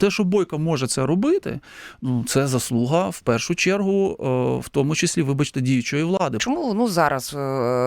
Те, що Бойко може це робити, ну це заслуга в першу чергу, е, в тому числі, вибачте, діючої влади. Чому воно зараз е,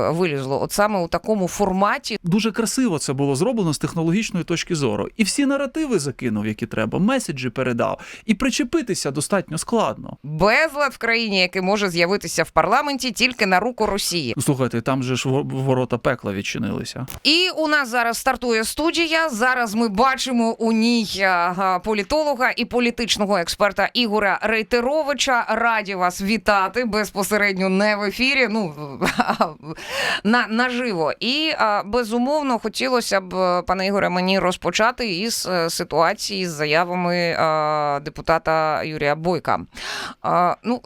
вилізло? От саме у такому форматі Дуже красиво це було зроблено з технологічної точки зору. І всі наративи закинув, які треба, меседжі передав. І причепитися достатньо складно. безлад в країні, який може з'явитися в парламенті тільки на руку Росії. Слухайте, там же ж ворота пекла відчинилися. І у нас зараз стартує студія. Зараз ми бачимо у ній а, політолога і політичного експерта Ігоря Рейтеровича. Раді вас вітати безпосередньо не в ефірі. Ну на наживо. І безумовно хотілося б, пане Ігоре, мені розпочати із е, ситуації з заявами депутата Юрія Бойка. Ну.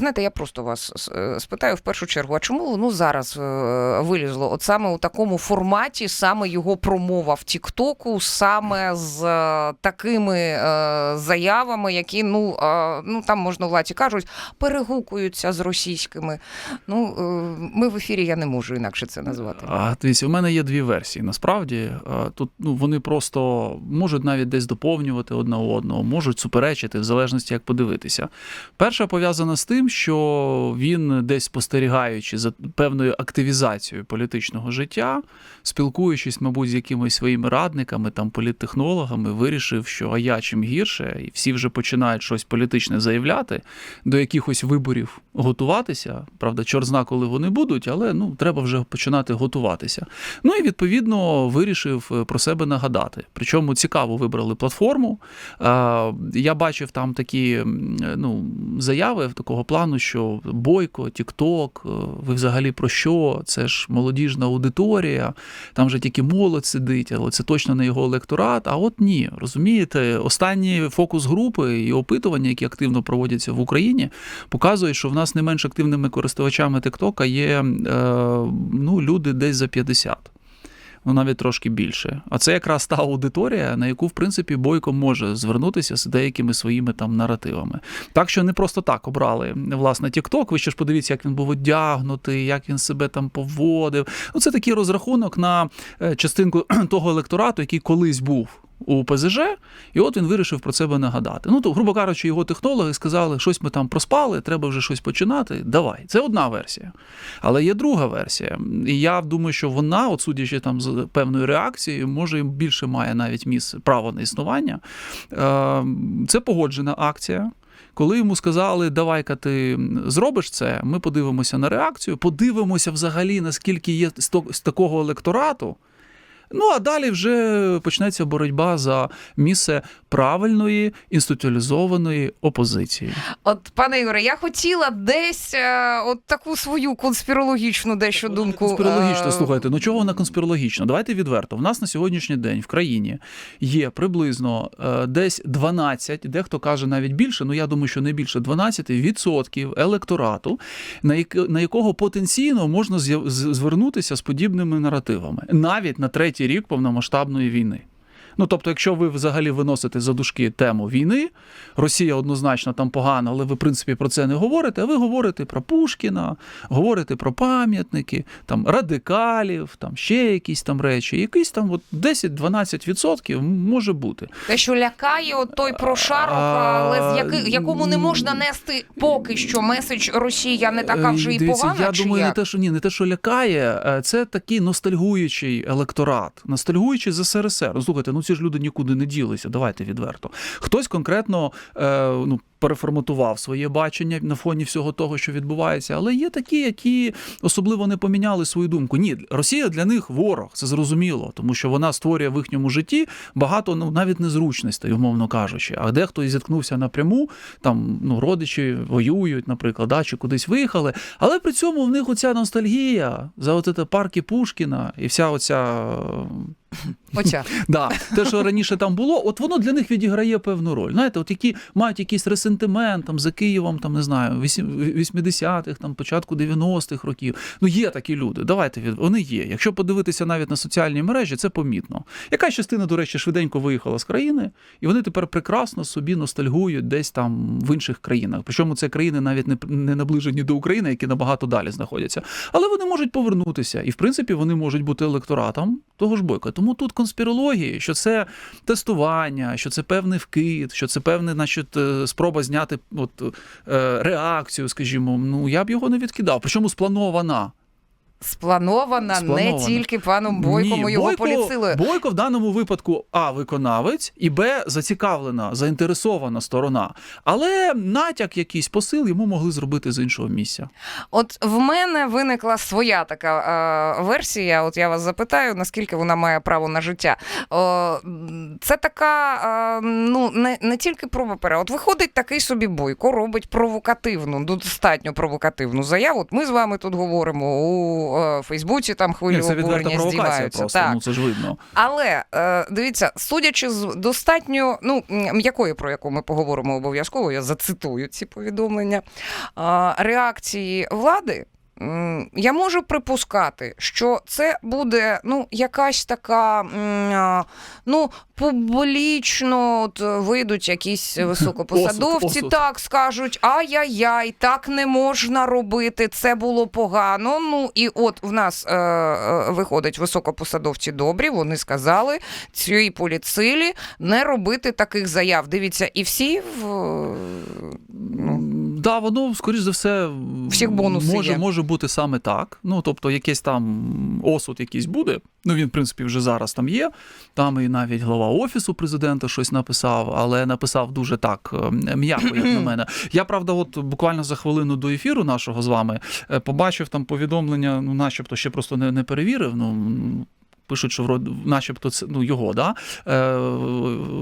Знаєте, я просто вас е, спитаю в першу чергу, а чому воно зараз е, вилізло? От саме у такому форматі, саме його промова в Тіктоку, саме з е, такими заявами, які ну, ну там можна владі кажуть, перегукуються з російськими. Ну ми в ефірі я не можу інакше це назвати. А дивіться, у мене є дві версії. Насправді тут ну вони просто можуть навіть десь доповнювати одне одного, можуть суперечити в залежності, як подивитися. Перша пов'язана з тим, що він десь спостерігаючи за певною активізацією політичного життя, спілкуючись, мабуть, з якимись своїми радниками, там політтехнологами, вирішив, що а я чим гірше, і всі вже починають щось політичне заявляти, до якихось виборів готуватися. Правда, чорт зна, коли вони будуть, але ну треба вже починати готуватися. Ну і відповідно вирішив е, про себе нагадати. Причому цікаво вибрали платформу. Е, Я бачив там такі е, ну, заяви такого плану, що Бойко, Тікток, ви взагалі про що? Це ж молодіжна аудиторія, там же тільки молодь сидить, але це точно не його електорат. А от ні, розумієте, останні фокус групи і опитування, які активно проводяться в Україні, показують, що в нас не менш активними користувачами Тіктока є е, ну, люди десь за 50. Ну, навіть трошки більше. А це якраз та аудиторія, на яку, в принципі, Бойко може звернутися з деякими своїми там наративами. Так що не просто так обрали власне TikTok. Ви ще ж подивіться, як він був одягнутий, як він себе там поводив. Ну, це такий розрахунок на е, частинку того електорату, який колись був. У ПЗЖ, і от він вирішив про себе нагадати. Ну, то, грубо кажучи, його технологи сказали, щось ми там проспали, треба вже щось починати. Давай. Це одна версія. Але є друга версія. І я думаю, що вона, от судячи там з певною реакцією, може більше має навіть місце право на існування. Е, Це погоджена акція. Коли йому сказали, давай-ка ти зробиш це, ми подивимося на реакцію, подивимося взагалі, наскільки є з такого електорату. Ну а далі вже почнеться боротьба за місце правильної інституалізованої опозиції. От, пане Ігоре, я хотіла десь е, от таку свою конспірологічну дещо думку. Конспірологічно, е, слухайте, ну чого вона конспірологічна? Давайте відверто. В нас на сьогоднішній день в країні є приблизно е, десь 12, дехто каже навіть більше, ну я думаю, що не більше 12 відсотків електорату, на, як, на якого потенційно можна звернутися з подібними наративами, навіть на третій рік повномасштабної війни. Ну, тобто, якщо ви взагалі виносите за дужки тему війни, Росія однозначно там погана, але ви, в принципі, про це не говорите, а ви говорите про Пушкіна, говорите про пам'ятники, там радикалів, там ще якісь там речі. Якийсь там от 10-12% може бути. Те, що лякає, от той прошарок, але з яки, якому не можна нести поки що меседж Росія не така вже Е, і Дивіться, погана. Я чи думаю, не те, що ні, не те, що лякає, е, це такий ностальгуючий електорат, ностальгуючий з СРСР. Ну, слухайте, ну ці ж люди нікуди не ділися. Давайте відверто. Хтось конкретно е, ну. Переформатував своє бачення на фоні всього того, що відбувається, але є такі, які особливо не поміняли свою думку. Ні, Росія для них ворог, це зрозуміло, тому що вона створює в їхньому житті багато ну навіть незручностей, умовно кажучи. А дехто і зіткнувся напряму, там ну родичі воюють, наприклад, да, чи кудись виїхали. Але при цьому в них оця ностальгія за от парки Пушкіна і вся оця. Оця. Да, те, що раніше там було, от воно для них відіграє певну роль. Знаєте, от які мають якийсь ресентимент там за Києвом, там не знаю, вісім- 80-х, там початку 90-х років. Ну є такі люди. Давайте від вони є. Якщо подивитися навіть на соціальні мережі, це помітно. Яка частина, до речі, швиденько виїхала з країни, і вони тепер прекрасно собі ностальгують десь там в інших країнах. Причому це країни навіть не, не наближені до України, які набагато далі знаходяться. Але вони можуть повернутися, і в принципі вони можуть бути електоратом того ж бойка. Тому тут конспірології, що це тестування, що це певний вкид, що це певний, значить, е, спроба зняти от, е, реакцію, скажімо. Ну я б його не відкидав. Причому спланована. Спланована, Спланована. не тільки паном Бойком і його Бойко, поліцилою. Бойко в даному випадку А виконавець, і Б зацікавлена, заінтересована сторона. Але натяк, якийсь посил йому могли зробити з іншого місця. От в мене виникла своя така е, версія. От я вас запитаю, наскільки вона має право на життя. О, це така, е, ну не, не тільки проба пера. От виходить такий собі бойко, робить провокативну, ну, достатньо провокативну заяву. От ми з вами тут говоримо у е, Фейсбуці, там хвилю Ні, це обурення здіваються. просто, Так. ну це ж видно. Але е, дивіться, судячи з достатньо ну м'якої, про яку ми поговоримо обов'язково, я зацитую ці повідомлення. Реакції влади. Я можу припускати, що це буде ну якась така ну публічно от вийдуть якісь високопосадовці, Осуд, осуд. так скажуть: ай-яй-яй, так не можна робити, це було погано. Ну і от в нас е, е, виходять високопосадовці добрі. Вони сказали цій поліцилі не робити таких заяв. Дивіться, і всі в ну, Да, воно, скоріш за все, Всіх бонуси може, є. може бути саме так. Ну, тобто, якийсь там осуд якийсь буде. Ну, він, в принципі, вже зараз там є. Там і навіть глава офісу президента щось написав, але написав дуже так е, м'яко, як на мене. Я правда, от буквально за хвилину до ефіру нашого з вами е, побачив там повідомлення, ну, начебто, ще просто не, не перевірив. Ну, Пишуть, що вроді, начебто це ну його, да е,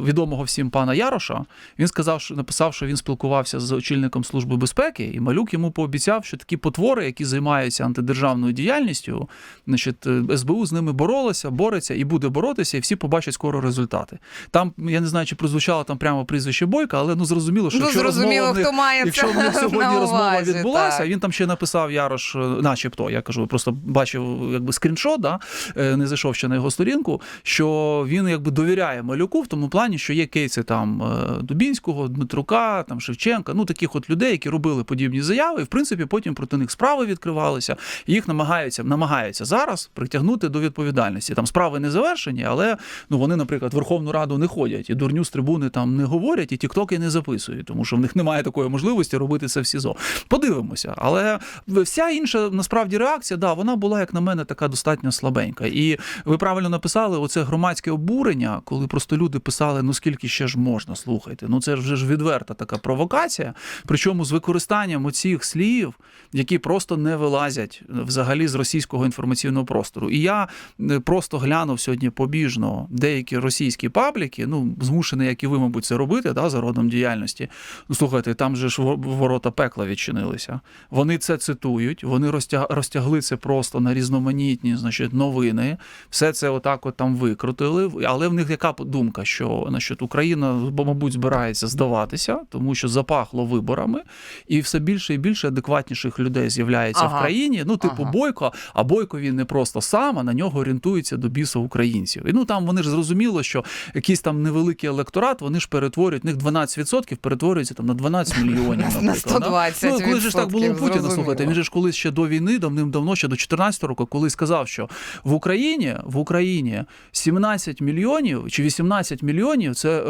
відомого всім пана Яроша. Він сказав, що написав, що він спілкувався з очільником служби безпеки, і малюк йому пообіцяв, що такі потвори, які займаються антидержавною діяльністю, значить, е, СБУ з ними боролася, бореться і буде боротися, і всі побачать скоро результати. Там я не знаю, чи прозвучало там прямо прізвище Бойка, але ну зрозуміло, що ну якщо зрозуміло, розмова хто має Якщо це сьогодні на розмова увазі, відбулася, так. він там ще написав Ярош, е, начебто, я кажу, просто бачив якби скріншот, да, е, не зайшов ще на його сторінку, що він якби довіряє малюку в тому плані, що є кейси там е, Дубінського, Дмитрука, там Шевченка, ну таких от людей, які робили подібні заяви, і в принципі потім проти них справи відкривалися, і їх намагаються намагаються зараз притягнути до відповідальності. Там справи не завершені, але ну вони, наприклад, в Верховну Раду не ходять, і дурню з трибуни там не говорять, і тіктоки не записують, тому що в них немає такої можливості робити це в СІЗО. Подивимося, але вся інша насправді реакція, да, вона була, як на мене, така достатньо слабенька. І ви правильно написали, оце громадське обурення, коли просто люди писали, ну скільки ще ж можна, слухайте. Ну це вже ж відверта така провокація. Причому з використанням оцих слів, які просто не вилазять взагалі з російського інформаційного простору. І я е, просто глянув сьогодні побіжно деякі російські пабліки, ну змушені, як і ви, мабуть, це робити, да, за родом діяльності. Ну слухайте, там же ж ворота пекла відчинилися. Вони це цитують, вони розтяг, розтягли це просто на різноманітні, значить, новини. Все це отак от там викрутили. Але в них яка думка, що значить, Україна, мабуть, збирається здаватися, тому що запахло виборами, і все більше і більше адекватніших людей з'являється Ага. в країні. Ну, типу, Ага. Бойко, а Бойко він не просто сам, а на нього орієнтується до біса українців. І ну там вони ж зрозуміло, що якийсь там невеликий електорат, вони ж перетворюють, них 12% перетворюється там на 12 мільйонів. На наприклад, да? 120%, Ну, коли ж так було у Путіна, слухайте, він же ж колись ще до війни, давним-давно, ще до 14 року, коли сказав, що в Україні в Україні 17 мільйонів чи 18 мільйонів це е,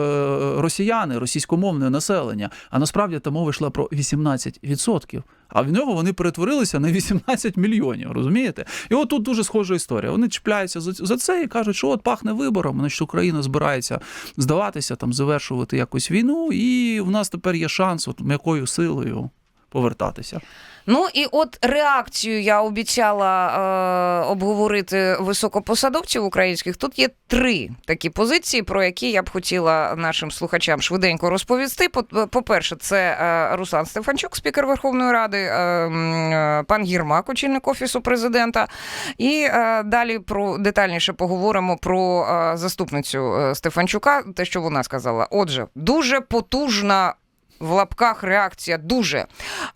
росіяни, російськомовне населення. А насправді там мова йшла про 18%. А в нього вони перетворилися на 18 мільйонів, розумієте? І от тут дуже схожа історія. Вони чіпляються за, за це і кажуть, що от пахне вибором, значить Україна збирається здаватися, там завершувати якусь війну, і в нас тепер є шанс от м'якою силою повертатися. Ну і от реакцію я обіцяла е, обговорити високопосадовців українських. Тут є три такі позиції, про які я б хотіла нашим слухачам швиденько розповісти. По- По-перше, це е, Руслан Стефанчук, спікер Верховної Ради, е, е, пан Єрмак, очільник офісу президента. І е, далі про детальніше поговоримо про е, заступницю е, Стефанчука, те, що вона сказала. Отже, дуже потужна в лапках реакція дуже.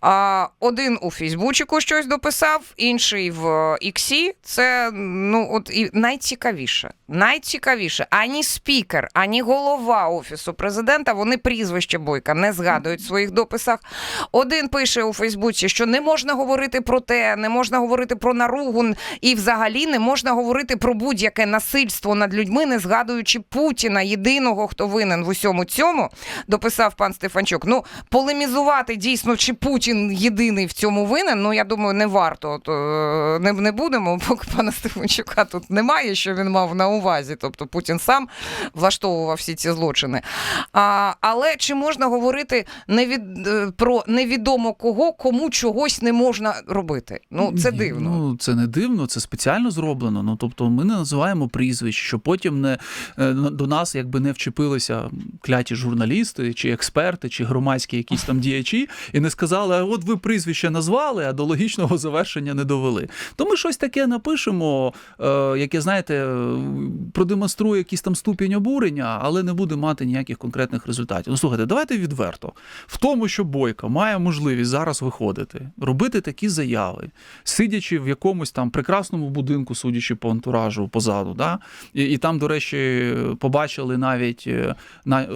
А, один у Фейсбучику щось дописав, інший в Іксі. Це ну от і найцікавіше. Найцікавіше, ані спікер, ані голова офісу президента. Вони прізвище Бойка не згадують в своїх дописах. Один пише у Фейсбуці, що не можна говорити про те, не можна говорити про наругу, і взагалі не можна говорити про будь-яке насильство над людьми, не згадуючи Путіна, єдиного, хто винен в усьому цьому, дописав пан Стефанчук. Ну, полемізувати дійсно, чи Путін єдиний в цьому винен, ну я думаю, не варто. От, е, не, не будемо, поки пана Стефанчука тут немає, що він мав на увазі. Тобто Путін сам влаштовував всі ці злочини. А, але чи можна говорити невід, е, про невідомо кого, кому чогось не можна робити? Ну, це Ні, дивно. Ну, це не дивно, це спеціально зроблено. Ну, тобто ми не називаємо прізвищ, щоб потім не, е, до нас якби не вчепилися кляті журналісти, чи експерти, чи громадські якісь там діячі, і не сказали, а от ви прізвище назвали, а до логічного завершення не довели. То ми щось таке напишемо, е, яке, знаєте, продемонструє якийсь там ступінь обурення, але не буде мати ніяких конкретних результатів. Ну, слухайте, давайте відверто. В тому, що Бойко має можливість зараз виходити, робити такі заяви, сидячи в якомусь там прекрасному будинку, судячи по антуражу позаду. Да? І, і там, до речі, побачили навіть е, на, е,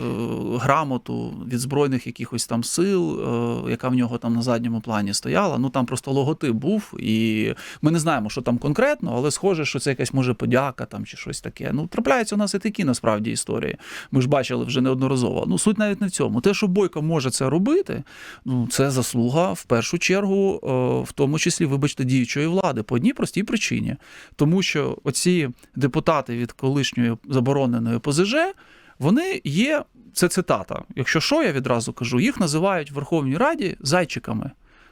грамоту від збройних якихось там сил, е, яка в нього там на задньому плані стояла. Ну там просто логотип був, і ми не знаємо, що там конкретно, але схоже, що це якась може подяка там чи щось таке. Ну, трапляються у нас і такі насправді історії. Ми ж бачили вже неодноразово. Ну, суть навіть не в цьому. Те, що Бойко може це робити, ну це заслуга в першу чергу, е, в тому числі, вибачте, діючої влади по одній простій причині. Тому що оці депутати від колишньої забороненої ПЗЖ, вони є. Це цитата. Якщо що, я відразу кажу, їх називають в Верховній Раді зайчиками,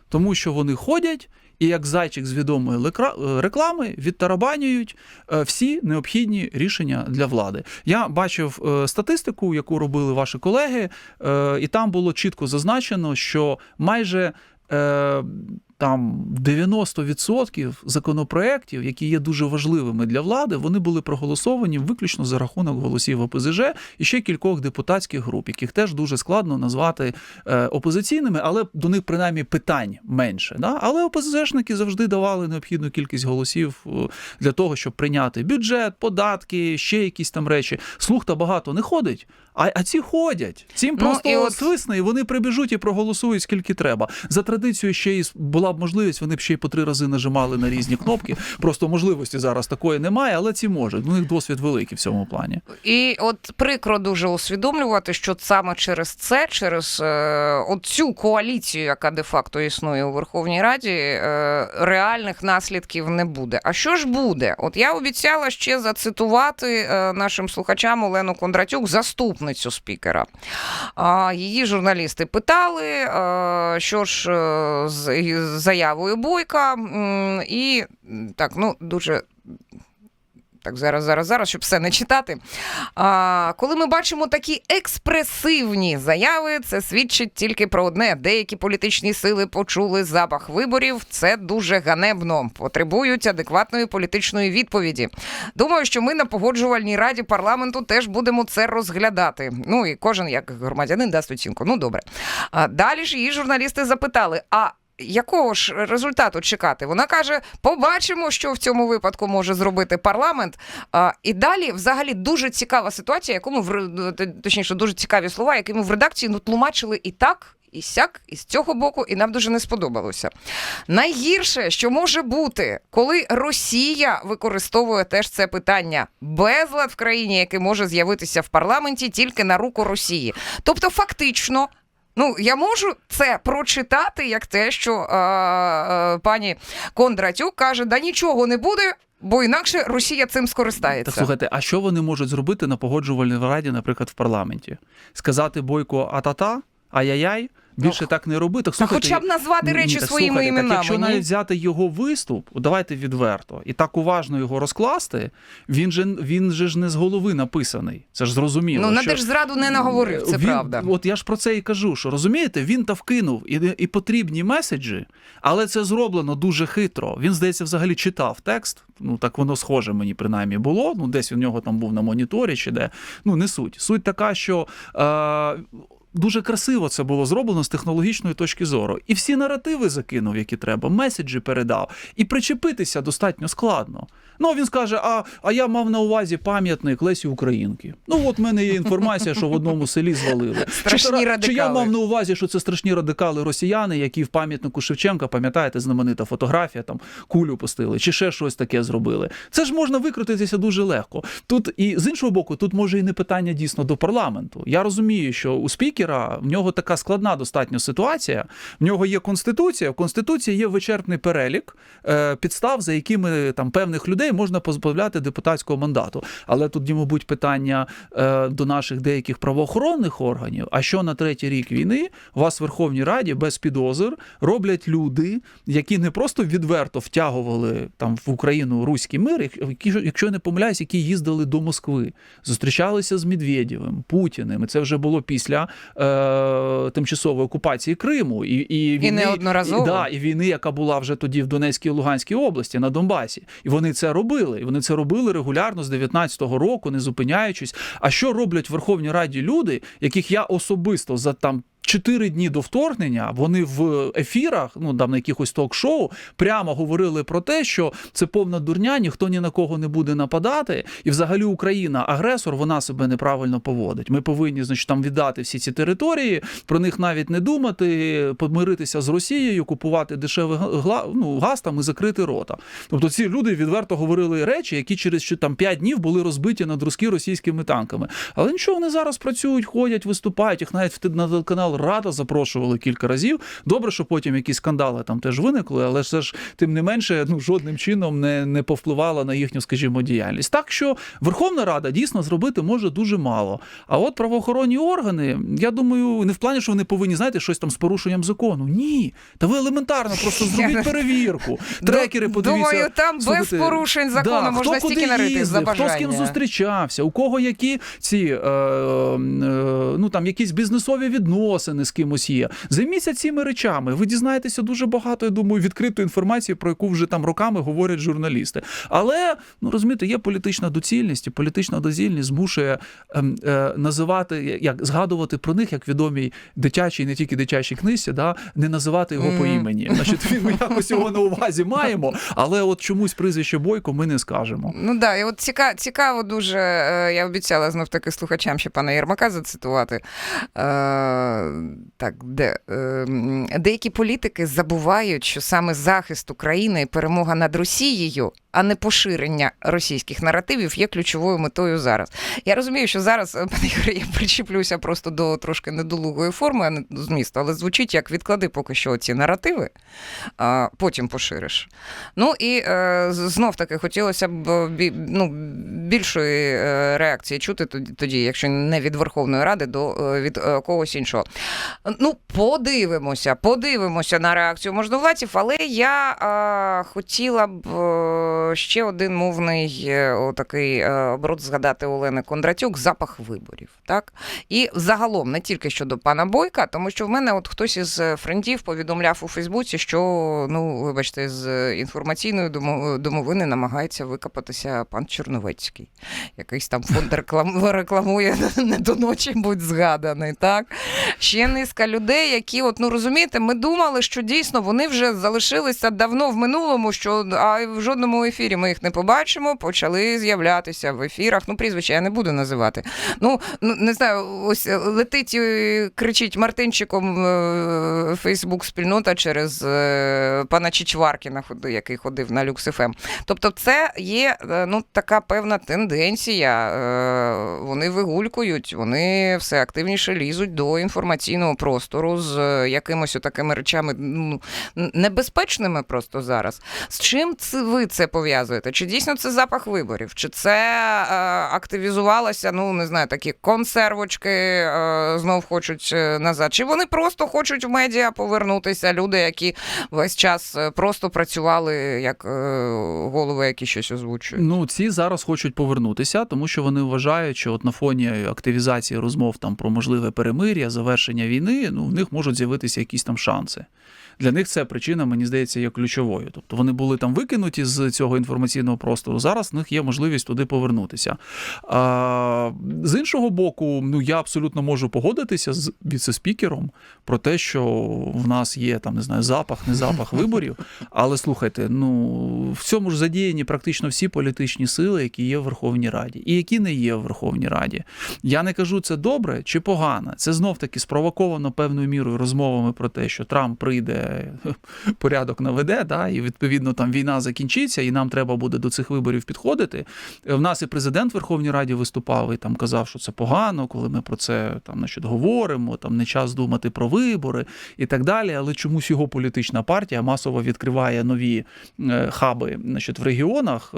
тому що вони ходять і як зайчик з відомої е, реклами відтарабанюють е, всі необхідні рішення для влади. Я бачив е, статистику, яку робили ваші колеги, і там було чітко зазначено, що майже там 90% законопроєктів, які є дуже важливими для влади, вони були проголосовані виключно за рахунок голосів ОПЗЖ і ще кількох депутатських груп, яких теж дуже складно назвати е, опозиційними, але до них принаймні питань менше. Да? Але ОПЗЖники завжди давали необхідну кількість голосів е, для того, щоб прийняти бюджет, податки, ще якісь там речі. Слух та багато не ходить. А, а ці ходять. Цим Ну, просто і от- свисне, і вони прибіжуть і проголосують скільки треба. За традицією ще й була б можливість, вони б ще й по три рази нажимали на різні кнопки. Просто можливості зараз такої немає, але ці можуть. У них досвід великий в цьому плані. І от прикро дуже усвідомлювати, що саме через це, через е, от цю коаліцію, яка де-факто існує у Верховній Раді, е, реальних наслідків не буде. А що ж буде? От я обіцяла ще зацитувати е, нашим слухачам Олену Кондратюк, заступницю спікера. А, її журналісти питали, е, що ж е, з заявою Бойка, і так, ну дуже. Так, зараз, зараз, зараз, щоб все не читати. А, коли ми бачимо такі експресивні заяви, це свідчить тільки про одне: деякі політичні сили почули запах виборів. Це дуже ганебно. Потребують адекватної політичної відповіді. Думаю, що ми на погоджувальній раді парламенту теж будемо це розглядати. Ну і кожен як громадянин дасть оцінку. Ну добре. А далі ж її журналісти запитали: а якого ж результату чекати? Вона каже: побачимо, що в цьому випадку може зробити парламент. А, і далі, взагалі, дуже цікава ситуація, яку ми в точніше, дуже цікаві слова, які ми в редакції ну, тлумачили і так. І сяк, і з цього боку, і нам дуже не сподобалося. Найгірше, що може бути, коли Росія використовує теж це питання безлад в країні, який може з'явитися в парламенті тільки на руку Росії. Тобто, фактично, Ну, я можу це прочитати як те, що е, е, пані Кондратюк каже: да нічого не буде, бо інакше Росія цим скористається. Так слухайте, а що вони можуть зробити на погоджувальній раді, наприклад, в парламенті? Сказати Бойко а-та-та, ай-яй-яй? Більше так не роби. Так, Та слухайте, хоча б назвати ні, речі своїми слухайте, іменами. Так, якщо навіть взяти його виступ, давайте відверто, і так уважно його розкласти, він же він же ж не з голови написаний. Це ж зрозуміло. Ну, на що... держзраду не наговорив, це він, правда. От я ж про це і кажу, що розумієте, він та вкинув і, і потрібні меседжі, але це зроблено дуже хитро. Він, здається, взагалі читав текст. Ну так воно схоже мені принаймні було. Ну, десь у нього там був на моніторі чи де. Ну, не суть. Суть така, що. Е, дуже красиво це було зроблено з технологічної точки зору. І всі наративи закинув, які треба, меседжі передав. І причепитися достатньо складно. Ну він скаже: а, а я мав на увазі пам'ятник Лесі Українки. Ну от в мене є інформація, що в одному селі звалили. Страшні чи, чи я мав на увазі, що це страшні радикали росіяни, які в пам'ятнику Шевченка, пам'ятаєте, знаменита фотографія, там кулю пустили, чи ще щось таке зробили. Це ж можна викрутитися дуже легко. Тут і з іншого боку, тут може і не питання дійсно до парламенту. Я розумію, що у спікера в нього така складна достатньо ситуація. В нього є конституція. В конституції є вичерпний перелік е, підстав, за якими там певних людей можна позбавляти депутатського мандату. Але тут, мабуть, питання е, до наших деяких правоохоронних органів. А що на третій рік війни вас в Верховній Раді без підозр роблять люди, які не просто відверто втягували там в Україну руський мир, які, якщо я не помиляюсь, які їздили до Москви, зустрічалися з Медведєвим, Путіним. І це вже було після е, тимчасової окупації Криму і, і, війни, неодноразово. І, да, і війни, яка була вже тоді в Донецькій і Луганській області на Донбасі. І вони це робили. І вони це робили регулярно з 19-го року, не зупиняючись. А що роблять в Верховній Раді люди, яких я особисто за там. Чотири дні до вторгнення вони в ефірах, ну там на якихось ток-шоу, прямо говорили про те, що це повна дурня, ніхто ні на кого не буде нападати, і взагалі Україна агресор, вона себе неправильно поводить. Ми повинні, значить, там віддати всі ці території, про них навіть не думати, помиритися з Росією, купувати дешевий ну, газ там і закрити рота. Тобто ці люди відверто говорили речі, які через там 5 днів були розбиті над руски російськими танками. Але нічого, вони зараз працюють, ходять, виступають. Їх навіть на телеканал Рада запрошували кілька разів. Добре, що потім якісь скандали там теж виникли, але все ж тим не менше ну жодним чином не, не повпливала на їхню, скажімо, діяльність. Так що Верховна Рада дійсно зробити може дуже мало. А от правоохоронні органи, я думаю, не в плані, що вони повинні знаєте, щось там з порушенням закону. Ні, та ви елементарно просто зробіть перевірку. Трекери, подивіться. Думаю, там без Слухайте, порушень закону да, можна хто стільки нарити їздив, за Хто з ким зустрічався, у кого які ці е, е, ну там якісь бізнесові відносини з кимось є. Займіться цими речами. Ви дізнаєтеся дуже багато, я думаю, відкритої інформації, про яку вже там роками говорять журналісти. Але ну розумієте, є політична доцільність, і політична доцільність змушує ем, е, називати як згадувати про них як відомій дитячій, не тільки дитячій книзі, да, не називати його по Мгм. імені. Значить, ми якось його на увазі маємо, але от чомусь прізвище Бойко ми не скажемо. Ну да, і от ціка, цікаво дуже. е, Я обіцяла знов таки слухачам ще пана Єрмака зацитувати. Е, так, де, е, деякі політики забувають, що саме захист України і перемога над Росією, а не поширення російських наративів є ключовою метою зараз. Я розумію, що зараз, е, пане Ігоре, я причіплюся просто до трошки недолугої форми, а не змісту, але звучить як відклади поки що ці наративи, а потім пошириш. Ну і е, знов таки хотілося б е, ну, більшої реакції чути тоді, якщо не від Верховної Ради, до від когось іншого. Ну, подивимося, подивимося на реакцію можновладців, але я хотіла б ще один мовний е, отакий е, оборот згадати Олени Кондратюк запах виборів. Так? І загалом не тільки щодо пана Бойка, тому що в мене от хтось із е, френдів повідомляв у Фейсбуці, що ну, вибачте, з інформаційної домовини намагається викопатися пан Черновецький. Якийсь там фонд реклам... рекламує не до ночі, будь згаданий. Так? Ще низка людей, які, от, ну розумієте, ми думали, що дійсно вони вже залишилися давно в минулому, що а в жодному ефірі ми їх не побачимо, почали з'являтися в ефірах. Ну, прізвища я не буду називати. Ну, ну не знаю, ось е, летить і кричить Мартинчиком е, Фейсбук-спільнота через е, пана Чичваркіна, який ходив на Люкс ФМ. Тобто, це є е, ну, така певна тенденція. Е, Вони вигулькують, вони все активніше лізуть до інформаційного простору з е, якимось такими речами ну, небезпечними просто зараз. З чим ви це пов'язуєте? Чи дійсно це запах виборів? Чи це е, активізувалося, ну не знаю, такі консервочки е, знов хочуть е, назад? Чи вони просто хочуть в медіа повернутися? Люди, які весь час е, просто працювали як е, голови, які щось озвучують? Ну, ці зараз хочуть повернутися, тому що вони вважають, що от на фоні активізації розмов там про можливе перемир'я, завершення війни, ну в них можуть з'явитися якісь там шанси. Для них це причина, мені здається, є ключовою. Тобто вони були там викинуті з цього цього інформаційного простору. Зараз в них є можливість туди повернутися. А, з іншого боку, ну я абсолютно можу погодитися з віце-спікером про те, що в нас є там не знаю, запах, не запах виборів. Але слухайте, ну в цьому ж задіяні практично всі політичні сили, які є в Верховній Раді, і які не є в Верховній Раді. Я не кажу це добре чи погано. Це знов таки спровоковано певною мірою розмовами про те, що Трамп прийде, порядок наведе, да, і відповідно там війна закінчиться, і нам треба буде до цих виборів підходити. В нас і президент Верховній Раді виступав і там казав, що це погано, коли ми про це там значить, говоримо, там не час думати про вибори і так далі. Але чомусь його політична партія масово відкриває нові е, хаби значить, в регіонах, е,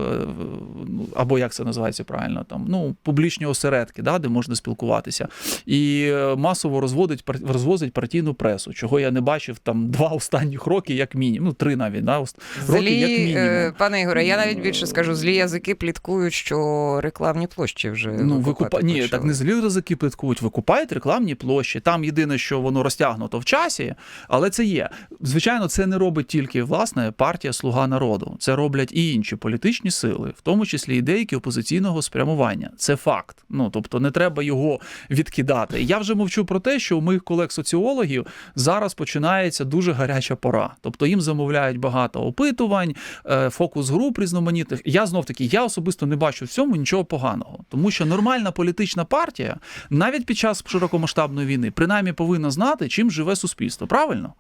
ну, або як це називається правильно, там ну публічні осередки, да, де можна спілкуватися, і е, масово розводить розвозить партійну пресу, чого я не бачив там два останніх роки, як мінімум, ну три навіть да, роки, як мінімум. е, пане Ігоре, я навіть більше скажу, злі язики пліткують, що рекламні площі вже Ну, викупа... Ні, почали. так не злі ризики плиткують, викупають рекламні площі. Там єдине, що воно розтягнуто в часі, але це є. Звичайно, це не робить тільки власне партія Слуга народу. Це роблять і інші політичні сили, в тому числі і деякі опозиційного спрямування. Це факт. Ну тобто не треба його відкидати. Я вже мовчу про те, що у моїх колег-соціологів зараз починається дуже гаряча пора. Тобто їм замовляють багато опитувань, е, фокус груп різноманітних. Я знов таки, я особисто не бачу в цьому нічого поганого, тому що нормальна політична партія навіть під час широкомасштабної війни принаймні повинна знати, чим живе суспільство. Правильно?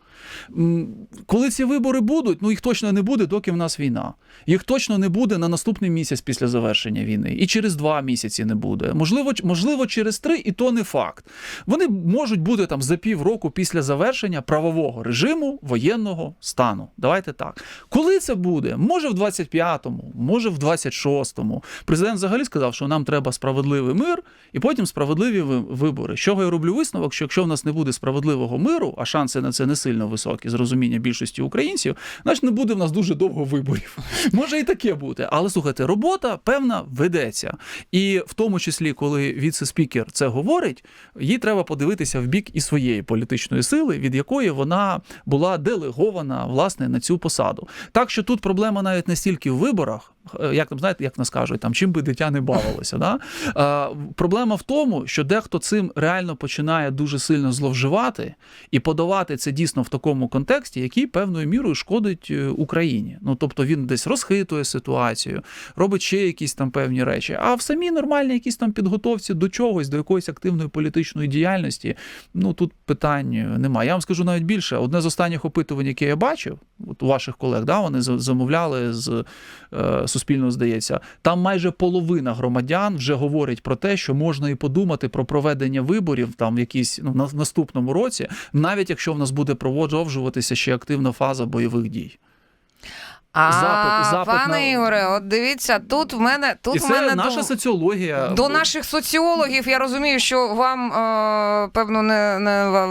Коли ці вибори будуть, ну їх точно не буде, доки в нас війна. Їх точно не буде на наступний місяць після завершення війни, і через два місяці не буде. Можливо, можливо, через три, і то не факт. Вони можуть бути там за півроку після завершення правового режиму воєнного стану. Давайте так. Коли це буде? Може в 25-му, може в 26-му. Президент взагалі сказав, що нам треба справедливий мир і потім справедливі вибори. З чого я роблю висновок, що якщо в нас не буде справедливого миру, а шанси на це не сильно високі з розуміння більшості українців, значить не буде в нас дуже довго виборів. Може і таке бути. Але слухайте, робота певна ведеться. І в тому числі, коли віце-спікер це говорить, їй треба подивитися в бік і своєї політичної сили, від якої вона була делегована власне на цю посаду. Так що тут проблема навіть не стільки в виборах. Е, Як там знаєте, як нас кажуть, там чим би дитя не бавилося. Да? А, проблема в тому, що дехто цим реально починає дуже сильно зловживати і подавати це дійсно в такому контексті, який певною мірою шкодить е, Україні. Ну тобто він десь розхитує ситуацію, робить ще якісь там певні речі. А в самій нормальній якійсь там підготовці до чогось, до якоїсь активної політичної діяльності, ну тут питань немає. Я вам скажу навіть більше. Одне з останніх опитувань, яке я бачив, от у ваших колег, да, вони замовляли з е, Суспільного, здається, там майже половина громадян вже говорять про те, що можна і подумати про проведення виборів там в якійсь ну, на наступному році, навіть якщо в нас буде продовжуватися ще активна фаза бойових дій. А, запит- запит пане на- Ігоре, от дивіться, тут в мене тут і в це мене наша до, соціологія. до наших соціологів. Я розумію, що вам е, певно не, не,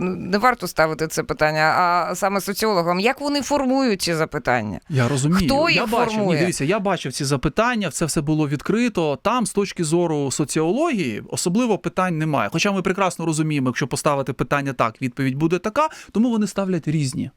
не варто ставити це питання, а саме соціологам. Як вони формують ці запитання? Я розумію. Хто я їх бачив, формує? ні, дивіться, я бачив ці запитання, це все було відкрито. Там, з точки зору соціології, особливо питань немає. Хоча ми прекрасно розуміємо, якщо поставити питання так, відповідь буде така, тому вони ставлять різні.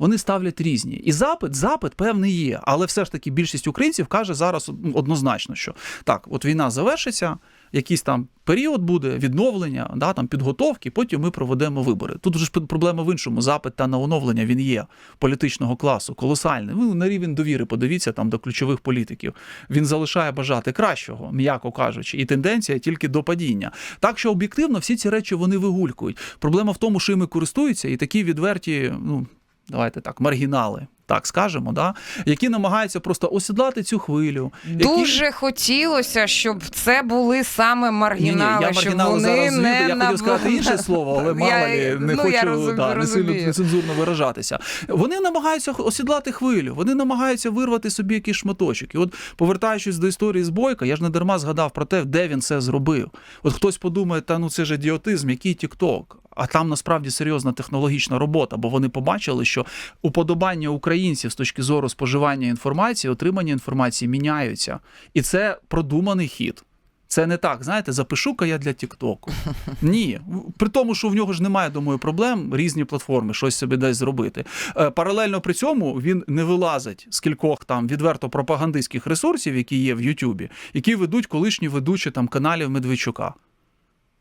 Вони ставлять різні. І запит, запит певний є. Але все ж таки більшість українців каже зараз ну, однозначно, що так, от війна завершиться, якийсь там період буде відновлення, да, там підготовки, потім ми проведемо вибори. Тут вже ж проблема в іншому. Запит та на оновлення він є політичного класу, колосальний. Ви на рівень довіри подивіться там до ключових політиків. Він залишає бажати кращого, м'яко кажучи, і тенденція тільки до падіння. Так що об'єктивно всі ці речі вони вигулькують. Проблема в тому, що іми користуються, і такі відверті, ну давайте так, маргінали. Так скажемо, да? які намагаються просто осідлати цю хвилю. які- Дуже хотілося, щоб це були саме маргінали, ні, я щоб маргінали вони зараз не я хотів сказати інше слово, але мало Я- не ну, хочу я розумію, да, не сильно нецензурно виражатися. Вони намагаються осідлати хвилю, вони намагаються вирвати собі якийсь шматочок. І от повертаючись до історії з Бойка, я ж не дарма згадав про те, де він це зробив. От хтось подумає, та ну це ж ідіотизм, який тікток. А там насправді серйозна технологічна робота, бо вони побачили, що уподобання українців з точки зору споживання інформації, отримання інформації міняються. І це продуманий хід. Це не так, знаєте, запишу-ка я для Тіктоку. Ні. При тому, що в нього ж немає, думаю, проблем різні платформи, щось собі десь зробити. Е, Паралельно при цьому він не вилазить з кількох там відверто пропагандистських ресурсів, які є в Ютубі, які ведуть колишні ведучі там каналів Медведчука.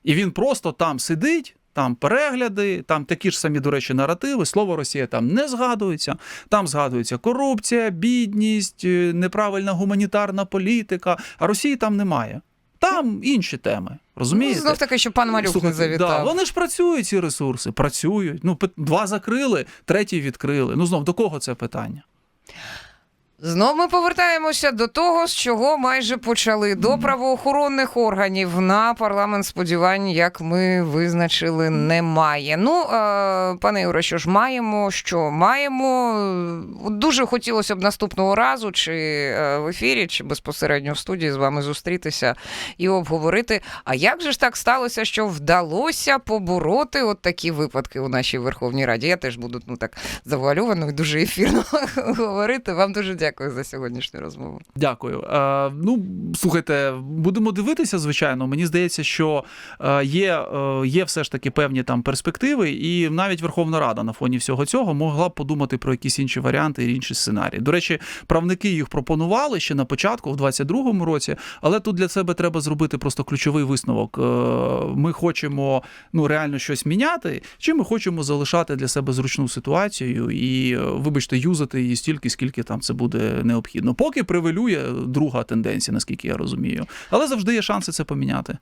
І він просто там сидить. Там перегляди, там такі ж самі, до речі, наративи. Слово Росія там не згадується. Там згадується корупція, бідність, е, неправильна гуманітарна політика. А Росії там немає. Там інші теми. Розумієте? Ну, знов таки, що пан Малюк не завітав. Да, вони ж працюють, ці ресурси, працюють. Ну, два закрили, третій відкрили. Ну, знов до кого це питання? Знов ми повертаємося до того, з чого майже почали до правоохоронних органів на парламент сподівань, як ми визначили, немає. Ну, пане Юре, що ж маємо, що маємо. Дуже хотілося б наступного разу, чи е, в ефірі, чи безпосередньо в студії з вами зустрітися і обговорити. А як же ж так сталося, що вдалося побороти от такі випадки у нашій Верховній Раді? Я теж буду ну так завуальовано і дуже ефірно говорити. Вам дуже дякую за сьогоднішню розмову. Дякую. Е, ну, слухайте, будемо дивитися, звичайно. Мені здається, що е, є, е, є все ж таки певні там перспективи, і навіть Верховна Рада на фоні всього цього могла б подумати про якісь інші варіанти і інші сценарії. До речі, правники їх пропонували ще на початку, в 22-му році, але тут для себе треба зробити просто ключовий висновок. Е, Ми хочемо ну реально щось міняти, чи ми хочемо залишати для себе зручну ситуацію і, вибачте, юзати її стільки, скільки там це буде необхідно. Поки привелює друга тенденція, наскільки я розумію. Але завжди є шанси це поміняти.